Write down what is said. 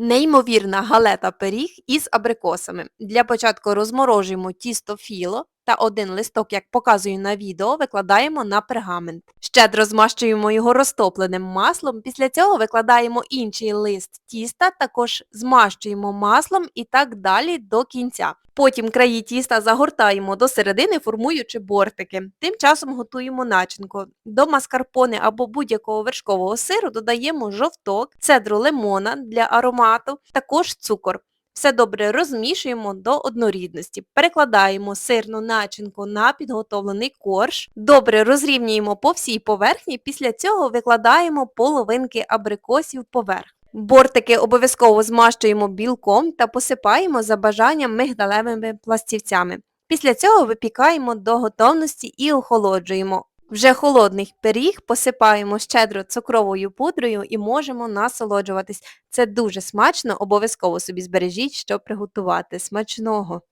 Неймовірна галета пиріг із абрикосами. Для початку розморожуємо тісто філо та один листок, як показую на відео, викладаємо на пергамент. Щедро змащуємо його розтопленим маслом, після цього викладаємо інший лист тіста, також змащуємо маслом і так далі до кінця. Потім краї тіста загортаємо до середини, формуючи бортики. Тим часом готуємо начинку. До маскарпоне або будь-якого вершкового сиру додаємо жовток, цедру лимона для аромату, також цукор. Все добре розмішуємо до однорідності. Перекладаємо сирну начинку на підготовлений корж. Добре розрівнюємо по всій поверхні, після цього викладаємо половинки абрикосів поверх. Бортики обов'язково змащуємо білком та посипаємо за бажанням мигдалевими пластівцями. Після цього випікаємо до готовності і охолоджуємо. Вже холодний пиріг посипаємо щедро цукровою пудрою і можемо насолоджуватись. Це дуже смачно, обов'язково собі збережіть, щоб приготувати. Смачного!